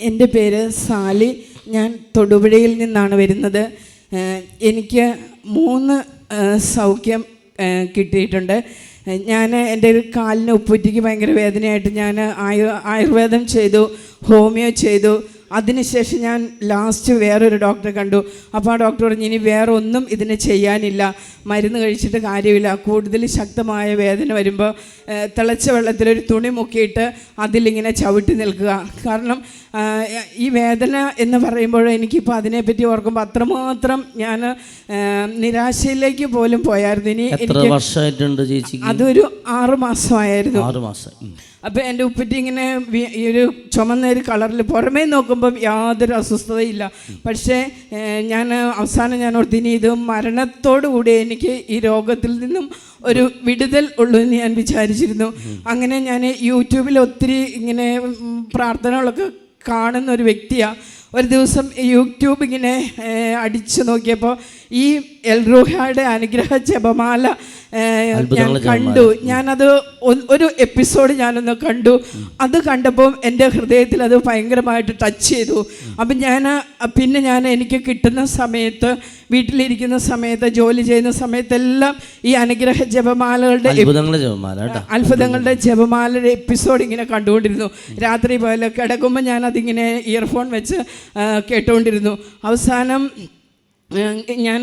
എന്റെ പേര് സാലി. ഞാൻ തൊടുപുഴയിൽ നിന്നാണ് വരുന്നത്. എനിക്ക് മൂന്ന് സൗഖ്യം കിട്ടിയിട്ടുണ്ട്. ഞാൻ എന്റെ ഒരു കാലിന് ഉപ്പുറ്റിക്ക് ഭയങ്കര വേദനയായിട്ട് ഞാൻ ആയുർ ആയുർവേദം ചെയ്തു ഹോമിയോ ചെയ്തു അതിനുശേഷം ഞാൻ ലാസ്റ്റ് വേറൊരു ഡോക്ടറെ കണ്ടു. അപ്പോൾ ആ ഡോക്ടർ പറഞ്ഞു ഇനി വേറെ ഒന്നും ഇതിന് ചെയ്യാനില്ല. മരുന്ന് കഴിച്ചിട്ട് കാര്യമില്ല. കൂടുതൽ ശക്തമായ വേദന വരുമ്പോൾ തിളച്ച വെള്ളത്തിലൊരു തുണി മുക്കിയിട്ട് അതിലിങ്ങനെ ചവിട്ടി നിൽക്കുക. കാരണം ഈ വേദന എന്ന് പറയുമ്പോൾ എനിക്കിപ്പോൾ അതിനെപ്പറ്റി ഓർക്കുമ്പോൾ അത്രമാത്രം ഞാൻ നിരാശയിലേക്ക് പോലും പോയായിരുന്നു. ഇനി എനിക്ക് അതൊരു ആറ് മാസമായിരുന്നു. ആറ് മാസം. അപ്പോൾ എന്റെ ഉപ്പറ്റി ഇങ്ങനെ ഈ ഒരു ചുമന്ന ഒരു കളറിൽ പുറമേ നോക്കുമ്പം യാതൊരു അസ്വസ്ഥതയില്ല. പക്ഷേ ഞാൻ അവസാനം ഞാൻ ഓർത്ത് ഇനി ഇത് മരണത്തോടുകൂടി എനിക്ക് ഈ രോഗത്തിൽ നിന്നും ഒരു വിടുതൽ ഉള്ളൂ എന്ന് ഞാൻ വിചാരിച്ചിരുന്നു. അങ്ങനെ ഞാൻ യൂട്യൂബിൽ ഒത്തിരി ഇങ്ങനെ പ്രാർത്ഥനകളൊക്കെ കാണുന്ന ഒരു വ്യക്തിയാണ് ഒരു ദിവസം യൂട്യൂബ് ഇങ്ങനെ അടിച്ചു നോക്കിയപ്പോൾ ഈ എൽ എൽറൂഹയുടെ അനുഗ്രഹ ജപമാല ഞാൻ കണ്ടു. ഞാനത് ഒരു എപ്പിസോഡ് ഞാനൊന്ന് കണ്ടു. അത് കണ്ടപ്പോൾ എന്റെ ഹൃദയത്തിൽ അത് ഭയങ്കരമായിട്ട് ടച്ച് ചെയ്തു. അപ്പം ഞാൻ പിന്നെ ഞാൻ എനിക്ക് കിട്ടുന്ന സമയത്ത് വീട്ടിലിരിക്കുന്ന സമയത്ത് ജോലി ചെയ്യുന്ന സമയത്തെല്ലാം ഈ അനുഗ്രഹ ജപമാലകളുടെ അത്ഭുതങ്ങളുടെ ജപമാലയുടെ എപ്പിസോഡ് ഇങ്ങനെ കണ്ടുകൊണ്ടിരുന്നു. രാത്രി പോലെ കിടക്കുമ്പോൾ ഞാൻ അതിങ്ങനെ ഇയർഫോൺ വെച്ച് കേട്ടുകൊണ്ടിരുന്നു അവസാനം ഞാൻ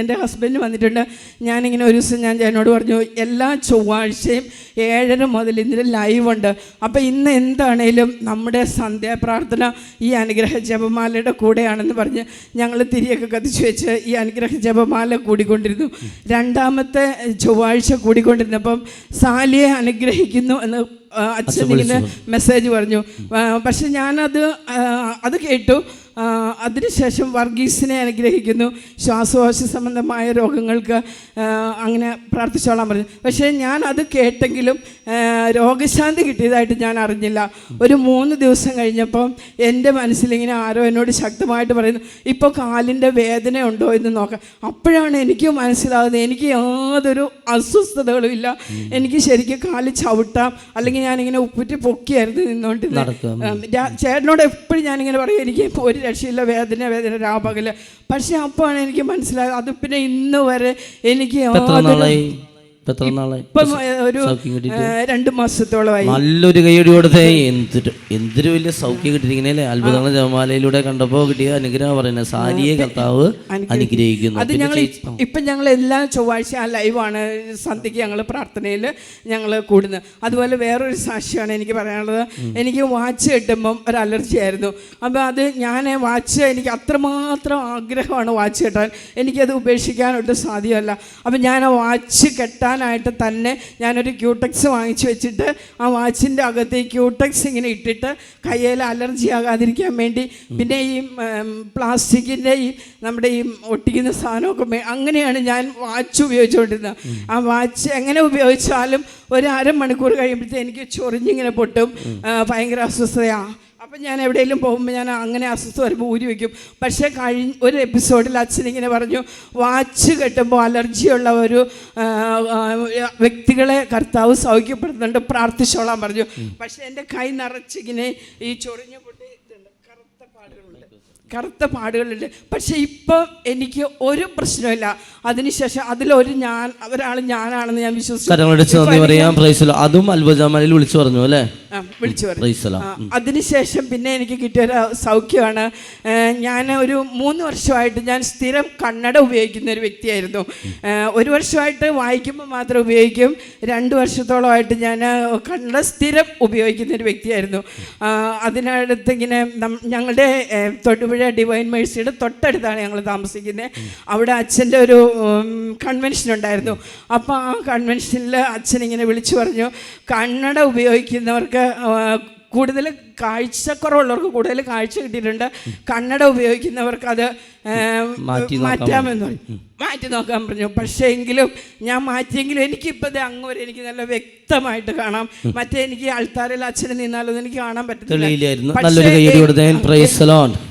എന്റെ ഹസ്ബൻഡ് വന്നിട്ടുണ്ട്. ഞാനിങ്ങനെ ഒരു ദിവസം ഞാൻ എന്നോട് പറഞ്ഞു എല്ലാ ചൊവ്വാഴ്ചയും ഏഴര മുതൽ ഇന്നലെ ലൈവ് ഉണ്ട്. അപ്പോൾ ഇന്ന് എന്താണേലും നമ്മുടെ സന്ധ്യാപ്രാർത്ഥന ഈ അനുഗ്രഹ ജപമാലയുടെ കൂടെയാണെന്ന് പറഞ്ഞ് ഞങ്ങൾ തിരിയൊക്കെ കത്തിച്ച് വെച്ച് ഈ അനുഗ്രഹ ജപമാല കൂടിക്കൊണ്ടിരുന്നു. രണ്ടാമത്തെ ചൊവ്വാഴ്ച കൂടിക്കൊണ്ടിരുന്നപ്പം സാലിയെ അനുഗ്രഹിക്കുന്നു എന്ന് അച്ഛൻ ഇങ്ങനെ മെസ്സേജ് പറഞ്ഞു. പക്ഷെ ഞാനത് അത് കേട്ടു. അതിനുശേഷം വർഗീസിനെ അനുഗ്രഹിക്കുന്നു. ശ്വാസകോശ സംബന്ധമായ രോഗങ്ങൾക്ക് അങ്ങനെ പ്രാർത്ഥിച്ചോളാൻ പറഞ്ഞു. പക്ഷേ ഞാൻ അത് കേട്ടെങ്കിലും രോഗശാന്തി കിട്ടിയതായിട്ട് ഞാൻ അറിഞ്ഞില്ല. ഒരു മൂന്ന് ദിവസം കഴിഞ്ഞപ്പം എന്റെ മനസ്സിലിങ്ങനെ ആരോ എന്നോട് ശക്തമായിട്ട് പറയുന്നു ഇപ്പോൾ കാലിന്റെ വേദന ഉണ്ടോ എന്ന് നോക്കാം. അപ്പോഴാണ് എനിക്ക് മനസ്സിലാകുന്നത് എനിക്ക് യാതൊരു അസ്വസ്ഥതകളും ഇല്ല. എനിക്ക് ശരിക്കും കാൽ ചവിട്ടാം അല്ലെങ്കിൽ ഞാനിങ്ങനെ ഉപ്പുറ്റി പൊക്കിയായിരുന്നു രാ- ചേട്ടനോട് എപ്പോഴും ഞാനിങ്ങനെ പറയും എനിക്ക് ഒരു രക്ഷയില്ല വേദന വേദന രാപകൽ. പക്ഷെ അപ്പോഴാണ് എനിക്ക് മനസ്സിലായത്. അത് പിന്നെ ഇന്ന് വരെ എനിക്ക് ഇപ്പൊ എത്ര നാളായി ഒരു സൗഖ്യം കിട്ടിയിട്ട്. രണ്ട് മാസത്തോളമായി. നല്ലൊരു കൈയടി കൊടുത്തേ. എന്തൊരു എന്തൊരു വലിയ സൗഖ്യം കിട്ടിയിരിക്കുന്നല്ലേ അത്ഭുതങ്ങളെ ജപമാലയിലൂടെ കണ്ടപ്പോ കിട്ടിയ അനുഗ്രഹം പറയുന്നത് സാരിയെ കർത്താവ് അനുഗ്രഹിക്കുന്നു. അത് പിന്നെ ഞങ്ങൾ ഇപ്പം ഞങ്ങൾ എല്ലാ ചൊവ്വാഴ്ച ആ ലൈവാണ് സന്ധ്യയ്ക്ക് ഞങ്ങൾ പ്രാർത്ഥനയിൽ ഞങ്ങൾ കൂടുന്നത്. അതുപോലെ വേറൊരു സാക്ഷിയാണ് എനിക്ക് പറയാനുള്ളത്. എനിക്ക് വാച്ച് കിട്ടുമ്പം ഒരു അലർജി ആയിരുന്നു. അപ്പോൾ അത് ഞാൻ വാച്ച് എനിക്ക് അത്രമാത്രം ആഗ്രഹമാണ് വാച്ച് കെട്ടാൻ. എനിക്കത് ഉപേക്ഷിക്കാനൊട്ടും സാധ്യമല്ല. അപ്പം ഞാൻ ആ വാച്ച് കെട്ടാനായിട്ട് തന്നെ ഞാനൊരു ക്യൂടെക്സ് വാങ്ങിച്ചു വെച്ചിട്ട് ആ വാച്ചിന്റെ അകത്ത് ഈ ക്യൂടെക്സ് ഇങ്ങനെ ഇട്ടിട്ട് കയ്യിൽ അലർജി ആകാതിരിക്കാൻ വേണ്ടി പിന്നെ ഈ പ്ലാസ്റ്റിക്കിന്റെ ഈ നമ്മുടെ ഈ ഒട്ടിക്കുന്ന സാധനമൊക്കെ അങ്ങനെയാണ് ഞാൻ വാച്ച് ഉപയോഗിച്ചുകൊണ്ടിരുന്നത്. ആ വാച്ച് എങ്ങനെ ഉപയോഗിച്ചാലും ഒരു അരമണിക്കൂർ കഴിയുമ്പോഴത്തേക്ക് എനിക്ക് ചൊറിഞ്ഞിങ്ങനെ പൊട്ടും. ഭയങ്കര അസ്വസ്ഥതയാണ് അപ്പം ഞാൻ എവിടെയെങ്കിലും പോകുമ്പോൾ ഞാൻ അങ്ങനെ അസ്വസ്ഥ വരുമ്പോൾ ഊരി വയ്ക്കും പക്ഷേ കഴിഞ്ഞ ഒരു എപ്പിസോഡിൽ അച്ഛൻ ഇങ്ങനെ പറഞ്ഞു വാച്ച് കെട്ടുമ്പോൾ അലർജിയുള്ള ഒരു വ്യക്തികളെ കർത്താവ് സൗഖ്യപ്പെടുത്തുന്നുണ്ട് പ്രാർത്ഥിച്ചോളാൻ പറഞ്ഞു. പക്ഷേ എന്റെ കൈ നിറച്ചിങ്ങനെ ഈ ചൊറിഞ്ഞ പൊട്ടി കറുത്ത പാടുകളുണ്ട്. കറുത്ത പാടുകളുണ്ട്. പക്ഷെ ഇപ്പോൾ എനിക്ക് ഒരു പ്രശ്നമില്ല. അതിനുശേഷം അതിലൊരു ഞാൻ ഒരാൾ ഞാനാണെന്ന് ഞാൻ വിശ്വസിച്ചു. അതും അത്ഭുത വിളിച്ചു പറഞ്ഞു അല്ലേ? വിളിച്ചു പറഞ്ഞു. അതിനുശേഷം പിന്നെ എനിക്ക് കിട്ടിയൊരു സൗഖ്യമാണ്. ഞാൻ ഒരു മൂന്ന് വർഷമായിട്ട് ഞാൻ സ്ഥിരം കണ്ണട ഉപയോഗിക്കുന്ന ഒരു വ്യക്തിയായിരുന്നു. ഒരു വർഷമായിട്ട് വായിക്കുമ്പോൾ മാത്രം ഉപയോഗിക്കും. രണ്ട് വർഷത്തോളമായിട്ട് ഞാൻ കണ്ണട സ്ഥിരം ഉപയോഗിക്കുന്ന ഒരു വ്യക്തിയായിരുന്നു. അതിനടുത്ത് ഇങ്ങനെ ഞങ്ങളുടെ തൊടുപുഴ ഡിവൈൻ മേഴ്സിയുടെ തൊട്ടടുത്താണ് ഞങ്ങൾ താമസിക്കുന്നത്. അവിടെ അച്ഛന്റെ ഒരു കൺവെൻഷൻ ഉണ്ടായിരുന്നു. അപ്പോൾ ആ കൺവെൻഷനിൽ അച്ഛൻ ഇങ്ങനെ വിളിച്ചു പറഞ്ഞു കണ്ണട ഉപയോഗിക്കുന്നവർക്ക് കൂടുതൽ കാഴ്ചക്കുറവുള്ളവർക്ക് കൂടുതൽ കാഴ്ച കിട്ടിയിട്ടുണ്ട്. കണ്ണട ഉപയോഗിക്കുന്നവർക്ക് അത് മാറ്റാമെന്ന് മാറ്റി നോക്കാൻ പറഞ്ഞു. പക്ഷേ എങ്കിലും ഞാൻ മാറ്റിയെങ്കിലും എനിക്കിപ്പോൾ ഇത് അങ്ങ് വരെ എനിക്ക് നല്ല വ്യക്തമായിട്ട് കാണാം. മറ്റേ എനിക്ക് ആൾത്താരിൽ അച്ഛനെ നിന്നാലൊന്നും എനിക്ക് കാണാൻ പറ്റത്തില്ല.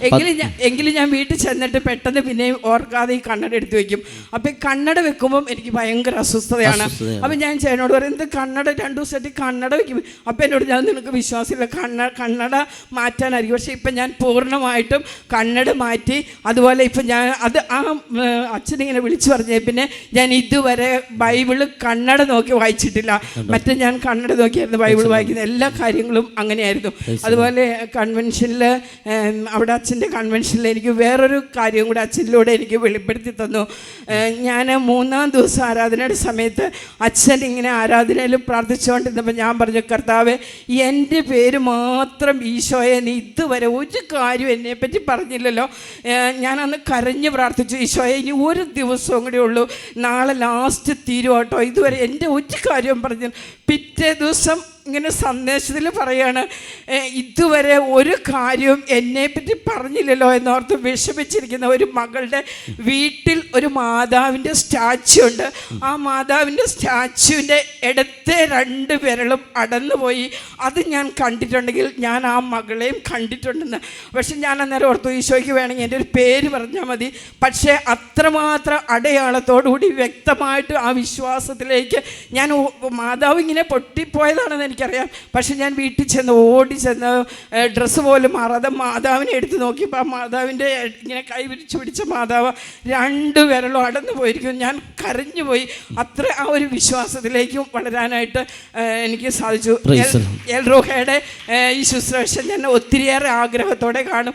എങ്കിലും ഞാൻ എങ്കിലും ഞാൻ വീട്ടിൽ ചെന്നിട്ട് പെട്ടെന്ന് പിന്നെയും ഓർക്കാതെ ഈ കണ്ണട എടുത്തു വെക്കും. അപ്പം ഈ കണ്ണട വെക്കുമ്പോൾ എനിക്ക് ഭയങ്കര അസ്വസ്ഥതയാണ്. അപ്പൊ ഞാൻ ചേട്ടനോട് പറയും എന്ത് കണ്ണട? രണ്ടു ദിവസമായിട്ട് കണ്ണട വെക്കും. അപ്പം എന്നോട് ഞാൻ നിനക്ക് വിശ്വാസമില്ല. കണ്ണ കണ്ണട മാറ്റാനായിരിക്കും. പക്ഷേ ഇപ്പം ഞാൻ പൂർണമായിട്ടും കണ്ണട മാറ്റി അതുപോലെ ഇപ്പം ഞാൻ അത് ആ അച്ഛനിങ്ങനെ വിളിച്ചു പറഞ്ഞേ പിന്നെ ഞാൻ ഇതുവരെ ബൈബിൾ കണ്ണട നോക്കി വായിച്ചിട്ടില്ല. മറ്റേ ഞാൻ കണ്ണട നോക്കിയായിരുന്നു ബൈബിൾ വായിക്കുന്ന എല്ലാ കാര്യങ്ങളും അങ്ങനെയായിരുന്നു. അതുപോലെ കൺവെൻഷനിൽ അവിടെ അച്ഛന്റെ കൺവെൻഷനിൽ എനിക്ക് വേറൊരു കാര്യം കൂടെ അച്ഛനിലൂടെ എനിക്ക് വെളിപ്പെടുത്തി തന്നു. ഞാൻ മൂന്നാം ദിവസം ആരാധനയുടെ സമയത്ത് അച്ഛൻ ഇങ്ങനെ ആരാധനയിൽ പ്രാർത്ഥിച്ചുകൊണ്ടിരുന്നപ്പോൾ ഞാൻ പറഞ്ഞു കർത്താവ് എന്റെ പേര് മാത്രം ഈശോയെ നീ ഇതുവരെ ഒരു കാര്യം എന്നെ പറ്റി പറഞ്ഞില്ലല്ലോ ഞാനന്ന് ഞാൻ അന്ന് കരഞ്ഞ് പ്രാർത്ഥിച്ചു ഈശോയെ ഇനി ഒരു ദിവസവും കൂടി ഉള്ളൂ. നാളെ ലാസ്റ്റ് തീരുവാട്ടോ. ഇതുവരെ എന്റെ ഒരു കാര്യം പറഞ്ഞു പിറ്റേ ദിവസം ഇങ്ങനെ സന്ദേശത്തിൽ പറയാണ് ഇതുവരെ ഒരു കാര്യവും എന്നെപ്പറ്റി പറഞ്ഞില്ലല്ലോ എന്നോർത്ത് വിഷമിച്ചിരിക്കുന്ന ഒരു മകളുടെ വീട്ടിൽ ഒരു മാതാവിന്റെ സ്റ്റാച്ചു ഉണ്ട്. ആ മാതാവിന്റെ സ്റ്റാച്ചുവിന്റെ ഇടത്തെ രണ്ട് വിരലും അടന്നുപോയി. അത് ഞാൻ കണ്ടിട്ടുണ്ടെങ്കിൽ ഞാൻ ആ മകളെയും കണ്ടിട്ടുണ്ടെന്ന്. പക്ഷെ ഞാൻ അന്നേരം ഓർത്തു ഈശോയ്ക്ക് വേണമെങ്കിൽ എന്റെ ഒരു പേര് പറഞ്ഞാൽ മതി. പക്ഷേ അത്രമാത്രം അടയാളത്തോടുകൂടി വ്യക്തമായിട്ട് ആ വിശ്വാസത്തിലേക്ക് ഞാൻ മാതാവ് ഇങ്ങനെ പൊട്ടിപ്പോയതാണെന്ന് എനിക്കറിയാം. പക്ഷെ ഞാൻ വീട്ടിൽ ചെന്ന് ഓടി ചെന്ന് ഡ്രസ്സ് പോലും മാറാതെ മാതാവിനെ എടുത്ത് നോക്കിയപ്പോൾ ആ മാതാവിന്റെ ഇങ്ങനെ കൈ വിരിച്ചു പിടിച്ച മാതാവ് രണ്ട് വിരലും അടന്നു പോയിരിക്കും ഞാൻ കരഞ്ഞു പോയി. അത്ര ആ ഒരു വിശ്വാസത്തിലേക്കും വളരാനായിട്ട് എനിക്ക് സാധിച്ചു. എൽ റോഹയുടെ ഈ ശുശ്രൂഷ ഞാൻ ഒത്തിരിയേറെ ആഗ്രഹത്തോടെ കാണും.